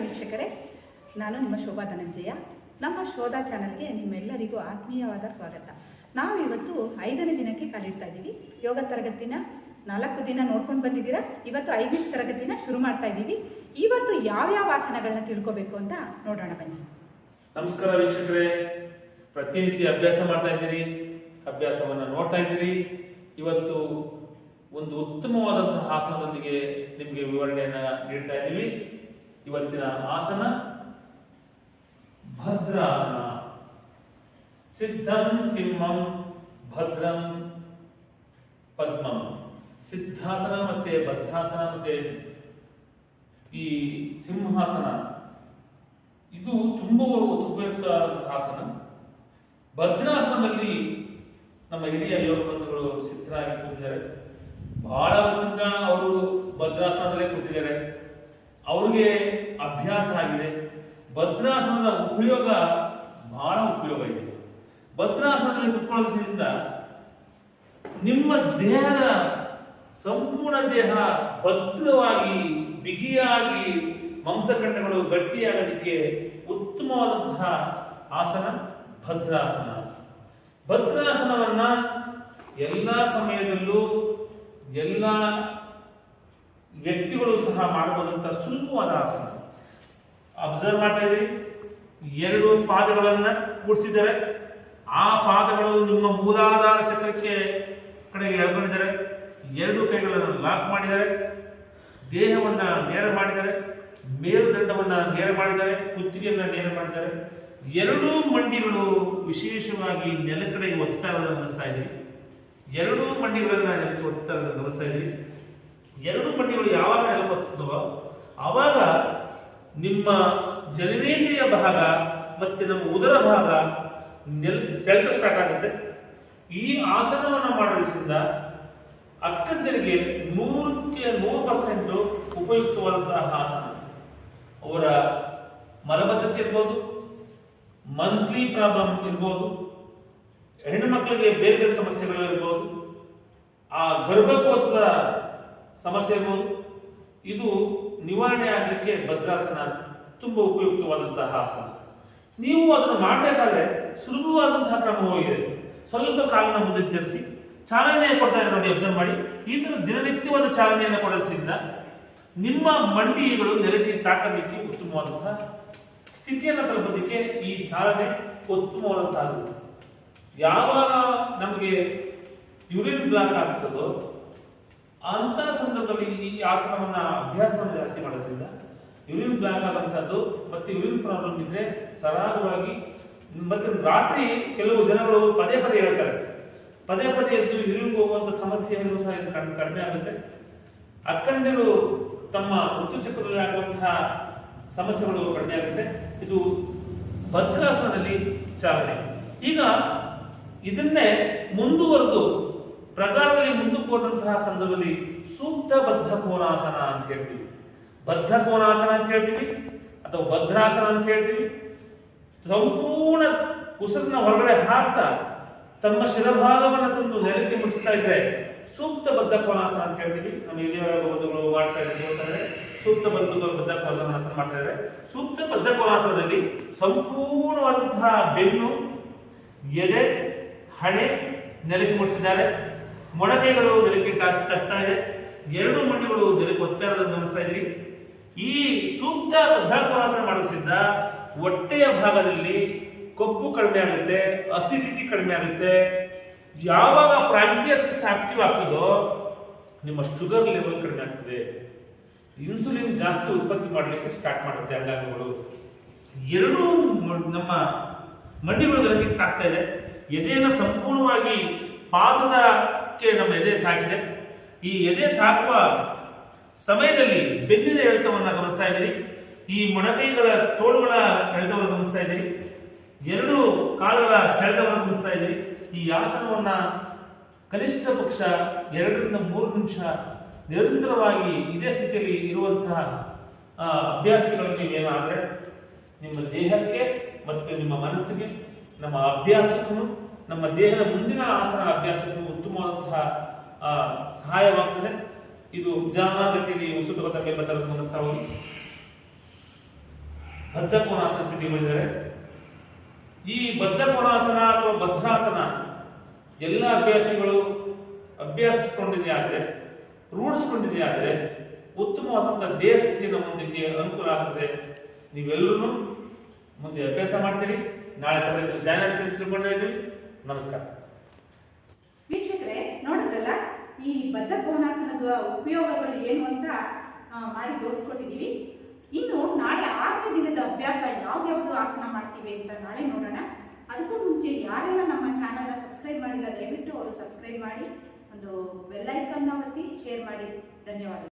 ವೀಕ್ಷಕರೇ. ನಾನು ನಿಮ್ಮ ಶೋಭಾ ಧನಂಜಯ. ನಮ್ಮ ಶೋಧ ಚಾನಲ್ಗೆ ನಿಮ್ಮೆಲ್ಲರಿಗೂ ಆತ್ಮೀಯವಾದ ಸ್ವಾಗತ. ನಾವು ಇವತ್ತು ಐದನೇ ದಿನಕ್ಕೆ ಕಾಲಿಡ್ತಾ ಇದ್ದೀವಿ. ಯೋಗ ತರಗತಿನ ನಾಲ್ಕು ದಿನ ನೋಡ್ಕೊಂಡು ಬಂದಿದ್ದೀರಾ? ಇವತ್ತು ಐದನೇ ತರಗತಿನ ಶುರು ಮಾಡ್ತಾ ಇದ್ದೀವಿ. ಇವತ್ತು ಯಾವ್ಯಾವ ಆಸನಗಳನ್ನ ತಿಳ್ಕೊಬೇಕು ಅಂತ ನೋಡೋಣ ಬನ್ನಿ. ನಮಸ್ಕಾರ ವೀಕ್ಷಕರೇ. ಪ್ರತಿನಿತ್ಯ ಅಭ್ಯಾಸ ಮಾಡ್ತಾ ಇದ್ದೀರಿ. ಅಭ್ಯಾಸವನ್ನು ನೋಡ್ತಾ ಇದ್ದೀರಿ. ಇವತ್ತು ಒಂದು ಉತ್ತಮವಾದಂತಹ ಆಸನದೊಂದಿಗೆ ನಿಮಗೆ ವಿವರಣೆಯನ್ನು ನೀಡ್ತಾ ಇದ್ದೀವಿ. ಇವತ್ತಿನ ಆಸನ ಭದ್ರಾಸನ. ಸಿದ್ಧಂ ಸಿಂಹಂ ಭದ್ರಂ ಪದ್ಮಂ. ಸಿದ್ಧಾಸನ ಮತ್ತೆ ಭದ್ರಾಸನ ಮತ್ತೆ ಈ ಸಿಂಹಾಸನ, ಇದು ತುಂಬ ಉಪಯುಕ್ತವಾದಂತಹ ಆಸನ. ಭದ್ರಾಸನದಲ್ಲಿ ನಮ್ಮ ಹಿರಿಯ ಯೋಗ ಬಂಧುಗಳು ಸಿದ್ಧರಾಗಿ ಕೂತಿದ್ದಾರೆ ಬಹಳ ಹೊತ್ತಿಂದ ಅವರು ಭದ್ರಾಸನದಲ್ಲೇ ಕೂತಿದ್ದಾರೆ ಅವ್ರಿಗೆ ಅಭ್ಯಾಸ ಆಗಿದೆ ಭದ್ರಾಸನದ ಉಪಯೋಗ ಬಹಳ ಉಪಯೋಗ ಇದೆ. ಭದ್ರಾಸನದಲ್ಲಿ ಕುತ್ಕೊಳ್ಳೋದ್ರಿಂದ ನಿಮ್ಮ ದೇಹದ ಸಂಪೂರ್ಣ ದೇಹ ಭದ್ರವಾಗಿ, ಬಿಗಿಯಾಗಿ ಮಾಂಸಖಂಡಗಳು ಗಟ್ಟಿಯಾಗೋದಕ್ಕೆ ಉತ್ತಮವಾದಂತಹ ಆಸನ ಭದ್ರಾಸನ. ಭದ್ರಾಸನವನ್ನ ಎಲ್ಲ ಸಮಯದಲ್ಲೂ ಎಲ್ಲ ವ್ಯಕ್ತಿಗಳು ಸಹ ಮಾಡಬಹುದಂತ ಸುಲಭವಾದ ಆಸನ. ಅಬ್ಸರ್ವ್ ಮಾಡ್ತಾ ಇದ್ದೀರಿ? ಎರಡು ಪಾದಗಳನ್ನು ಕೂಡಿಸಿದ್ದಾರೆ. ಆ ಪಾದಗಳು ನಿಮ್ಮ ಮೂಲಾಧಾರ ಚಕ್ರಕ್ಕೆ ಕಡೆಗೆ ಎಳ್ಕೊಂಡಿದ್ದಾರೆ. ಎರಡು ಕೈಗಳನ್ನು ಲಾಕ್ ಮಾಡಿದ್ದಾರೆ. ದೇಹವನ್ನು ನೇರ ಮಾಡಿದ್ದಾರೆ. ಮೇರುದಂಡವನ್ನು ನೇರ ಮಾಡಿದ್ದಾರೆ. ಕುತ್ತಿಗೆಯನ್ನು ನೇರ ಮಾಡಿದ್ದಾರೆ. ಎರಡೂ ಮಂಡಿಗಳು ವಿಶೇಷವಾಗಿ ನೆಲ ಕಡೆಗೆ ಒತ್ತಾ ಇರೋದನ್ನು ಗಮನಿಸ್ತಾ ಇದ್ದೀವಿ ಎರಡೂ ಮಂಡಿಗಳನ್ನು ನೆಲಕ್ಕೆ ಒತ್ತಾ ಇರೋದನ್ನು ಗಮನಿಸ್ತಾ ಇದ್ದೀವಿ ಎರಡು ಮಂಡಿಗಳು ಯಾವಾಗ ನೆಲಕ್ಕೆ ಒತ್ತದವೋ ಅವಾಗ ನಿಮ್ಮ ಜನನೇಂದ್ರಿಯ ಭಾಗ ಮತ್ತೆ ನಮ್ಮ ಉದರ ಭಾಗ ನೆಲ್ ಸೆಳೆತ ಸ್ಟಾರ್ಟ್ ಆಗುತ್ತೆ. ಈ ಆಸನವನ್ನು ಮಾಡೋದ್ರಿಂದ ಅಕ್ಕಂದರಿಗೆ ನೂರಕ್ಕೆ ನೂರು ಪರ್ಸೆಂಟ್ ಉಪಯುಕ್ತವಾದಂತಹ ಆಸನ. ಅವರ ಮಲಬದ್ಧತೆ ಇರ್ಬೋದು ಮಂತ್ಲಿ ಪ್ರಾಬ್ಲಮ್ ಇರ್ಬೋದು ಹೆಣ್ಣು ಮಕ್ಕಳಿಗೆ ಬೇರೆ ಬೇರೆ ಸಮಸ್ಯೆಗಳು ಇರ್ಬೋದು, ಆ ಗರ್ಭಕೋಶದ ಸಮಸ್ಯೆ ಇರ್ಬೋದು. ಇದು ನಿವಾರಣೆ ಆಗಲಿಕ್ಕೆ ಭದ್ರಾಸನ ತುಂಬಾ ಉಪಯುಕ್ತವಾದಂತಹ ಆಸನ. ನೀವು ಅದನ್ನು ಮಾಡಬೇಕಾದ್ರೆ ಸುಲಭವಾದಂತಹ ಕ್ರಮವಾಗಿದೆ ಸ್ವಲ್ಪ ಕಾಲಿನ ಮುಂದೆ ಜರಿಸಿ ಚಾಲನೆ ಕೊಡ್ತಾ ಇದ್ದಾರೆ ನೋಡಿ ಅಬ್ಸರ್ವ್ ಮಾಡಿ. ಈ ಥರ ದಿನನಿತ್ಯವಾದ ಚಾಲನೆಯನ್ನು ಕೊಡಿಸೋದ್ರಿಂದ ನಿಮ್ಮ ಮಂಡಿಗಳು ನೆಲಕ್ಕೆ ತಾಕಲಿಕ್ಕೆ ಉತ್ತಮವಾದಂತಹ ಸ್ಥಿತಿಯನ್ನು ತಲುಪೋದಕ್ಕೆ ಈ ಚಾಲನೆ ಉತ್ತಮವಾದಂತಹ ಯಾವಾಗ ನಮಗೆ ಯೂರಿನ್ ಬ್ಲಾಕ್ ಆಗ್ತದೋ ಅಂತ ಸಂದರ್ಭದಲ್ಲಿ ಈ ಆಸನವನ್ನ ಅಭ್ಯಾಸವನ್ನು ಜಾಸ್ತಿ ಮಾಡಿದ್ರಿಂದ ಯೂರಿನ್ ಬ್ಲಾಕ್ ಆಗುವಂಥದ್ದು ಮತ್ತೆ ಯೂರಿನ್ ಪ್ರಾಬ್ಲಮ್ ಇದ್ರೆ ಸರಾಗವಾಗಿ ಮತ್ತೆ ರಾತ್ರಿ ಕೆಲವು ಜನಗಳು ಪದೇ ಪದೇ ಹೇಳ್ತಾರೆ. ಪದೇ ಪದೇ ಎದ್ದು ಯೂರಿನ್ ಹೋಗುವಂತ ಸಮಸ್ಯೆಯನ್ನು ಸಹ ಇದು ಕಡಿಮೆ ಕಡಿಮೆ ಆಗುತ್ತೆ. ಅಕ್ಕಂದಿರು ತಮ್ಮ ಋತುಚಕ್ರದಲ್ಲಿ ಆಗುವಂತಹ ಸಮಸ್ಯೆಗಳು ಕಡಿಮೆ ಆಗುತ್ತೆ. ಇದು ಭದ್ರಾಸನದಲ್ಲಿ ಚಾಲನೆ. ಈಗ ಇದನ್ನೇ ಮುಂದುವರೆದು ಪ್ರಕಾರದಲ್ಲಿ ಮುಂದಕ್ಕೆ ಸಂದರ್ಭದಲ್ಲಿ ಸೂಕ್ತ ಬದ್ಧ ಕೋನಾಸನ ಅಂತ ಹೇಳ್ತೀವಿ. ಬದ್ಧ ಕೋನಾಸನ ಅಂತ ಹೇಳ್ತೀವಿ, ಅಥವಾ ಭದ್ರಾಸನ ಅಂತ ಹೇಳ್ತೀವಿ. ಸಂಪೂರ್ಣ ಉಸಿರನ್ನ ಹೊರಗಡೆ ಹಾಕ್ತಾ ತಮ್ಮ ಶಿರಭಾಗವನ್ನು ತಂದು ನೆಲಕ್ಕೆ ಮುಡಿಸ್ತಾ ಇದ್ರೆ ಸೂಕ್ತ ಬದ್ಧ ಕೋನಾಸನ ಅಂತ ಹೇಳ್ತೀವಿ. ನಮ್ಮ ಹಿರಿಯ ಬಂಧುಗಳು ಮಾಡ್ತಾ ಇದ್ದಾರೆ ಸೂಕ್ತ ಬಂಧುಗಳು ಬದ್ಧ ಕೋನಾಸನ ಮಾಡ್ತಾ ಇದ್ದಾರೆ. ಸೂಕ್ತ ಬದ್ಧ ಕೋನಾಸನದಲ್ಲಿ ಸಂಪೂರ್ಣವಾದಂತಹ ಬೆನ್ನು, ಎದೆ, ಹಣೆ ನೆಲಕ್ಕೆ ಮುಡಿಸಿದ್ದಾರೆ. ಮೊಣಕೆಗಳು ನೆಲಕ್ಕೆ ತಟ್ತಾ ಇದೆ. ಎರಡು ಮಂಡಿಗಳು ನೆಲಕ್ಕೆ ಒತ್ತಾರದನ್ನು ಗಮನಿಸ್ತಾ ಇದ್ದೀರಿ ಈ ಸೂಕ್ತ ಬದ್ಧಾಕೋನಾಸನ ಮಾಡಿಸಿದ್ದ ಹೊಟ್ಟೆಯ ಭಾಗದಲ್ಲಿ ಕೊಬ್ಬು ಕಡಿಮೆ ಆಗುತ್ತೆ ಅಸಿಡಿಟಿ ಕಡಿಮೆ ಆಗುತ್ತೆ. ಯಾವಾಗ ಪ್ರಾಂಕಿಯಸಿಸ್ ಆಕ್ಟಿವ್ ಆಗ್ತದೋ, ನಿಮ್ಮ ಶುಗರ್ ಲೆವೆಲ್ ಕಡಿಮೆ ಆಗ್ತದೆ. ಇನ್ಸುಲಿನ್ ಜಾಸ್ತಿ ಉತ್ಪತ್ತಿ ಮಾಡಲಿಕ್ಕೆ ಸ್ಟಾರ್ಟ್ ಮಾಡುತ್ತೆ ಅಂಗಾಂಗಗಳು. ಎರಡೂ ನಮ್ಮ ಮಂಡಿಗಳು ತಾಗ್ತಾ ಇದೆ. ಎದೆಯನ್ನು ಸಂಪೂರ್ಣವಾಗಿ ಪಾದದಕ್ಕೆ ನಮ್ಮ ಎದೆ ತಾಕಿದೆ. ಈ ಎದೆ ತಾಕುವ ಸಮಯದಲ್ಲಿ ಬೆನ್ನಿನ ಎಳೆತವನ್ನು ಗಮನಿಸ್ತಾ ಇದ್ದೀರಿ. ಈ ಮೊಣಕೈಗಳ ತೋಳುಗಳ ಎಳೆತವನ್ನು ಗಮನಿಸ್ತಾ ಇದ್ದೀರಿ. ಎರಡು ಕಾಲುಗಳ ಸೆಳೆತವನ್ನು ಗಮನಿಸ್ತಾ ಇದ್ದೀರಿ. ಈ ಆಸನವನ್ನು ಕನಿಷ್ಠ ಪಕ್ಷ ಎರಡರಿಂದ ಮೂರು ನಿಮಿಷ ನಿರಂತರವಾಗಿ ಇದೇ ಸ್ಥಿತಿಯಲ್ಲಿ ಇರುವಂತಹ ಅಭ್ಯಾಸಗಳನ್ನು ಅಭ್ಯಾಸಗಳು ನೀವೇನಾದರೆ ನಿಮ್ಮ ದೇಹಕ್ಕೆ ಮತ್ತು ನಿಮ್ಮ ಮನಸ್ಸಿಗೆ, ನಮ್ಮ ಅಭ್ಯಾಸಕ್ಕೂ, ನಮ್ಮ ದೇಹದ ಮುಂದಿನ ಆಸನ ಅಭ್ಯಾಸಕ್ಕೂ ಉತ್ತಮವಾದಂತಹ ಸಹಾಯವಾಗ್ತದೆ. ಇದು ನಿಧಾನಗತಿಯಲ್ಲಿ ಬರ್ತಾ ಗಮನಿಸ್ತಾ ಹೋಗಿ ಬದ್ಧ ಕೋನಾಸನ ಸ್ಥಿತಿ ಬಂದಿದ್ದಾರೆ ಈ ಬದ್ಧ ಕೋನಾಸನ ಅಥವಾ ಭದ್ರಾಸನ ಎಲ್ಲ ಅಭ್ಯಾಸಿಗಳು ಅಭ್ಯಾಸಿಸ್ಕೊಂಡಿದೆ ಆದರೆ ರೂಢಿಸ್ಕೊಂಡಿದೆ ಆದರೆ ಉತ್ತಮವಾದಂಥ ದೇಹ ಸ್ಥಿತಿಯನ್ನು ಮುಂದಕ್ಕೆ ಅನುಕೂಲ ಆಗ್ತದೆ. ನೀವೆಲ್ಲರೂ ಮುಂದೆ ಅಭ್ಯಾಸ ಮಾಡ್ತೀರಿ. ನಾಳೆ ತರಗತಿ ಜಾಯ್ನ್ ಆಗ್ತೀರಿ ತಿಳ್ಕೊಂಡೇ ಇದ್ದೀವಿ ನಮಸ್ಕಾರ ವೀಕ್ಷಕರೇ ನೋಡಿದ್ರಲ್ಲ ಈ ಬದ್ಧ ಕೋನಾಸನದ ಉಪಯೋಗಗಳು ಏನು ಅಂತ ಮಾಡಿ ತೋರಿಸ್ಕೊಟ್ಟಿದ್ದೀವಿ. ಇನ್ನು ನಾಳೆ ಆರನೇ ದಿನದ ಅಭ್ಯಾಸ ಯಾವ್ದು ಆಸನ ಮಾಡ್ತೀವಿ ಅಂತ ನಾಳೆ ನೋಡೋಣ. ಅದಕ್ಕೂ ಮುಂಚೆ ಯಾರೆಲ್ಲ ನಮ್ಮ ಚಾನಲ್ನ ಸಬ್ಸ್ಕ್ರೈಬ್ ಮಾಡಿಲ್ಲ, ದಯವಿಟ್ಟು ಅವರು ಸಬ್ಸ್ಕ್ರೈಬ್ ಮಾಡಿ, ಒಂದು ಬೆಲ್ಲೈಕನ್ನ ಒತ್ತಿ, ಶೇರ್ ಮಾಡಿ. ಧನ್ಯವಾದ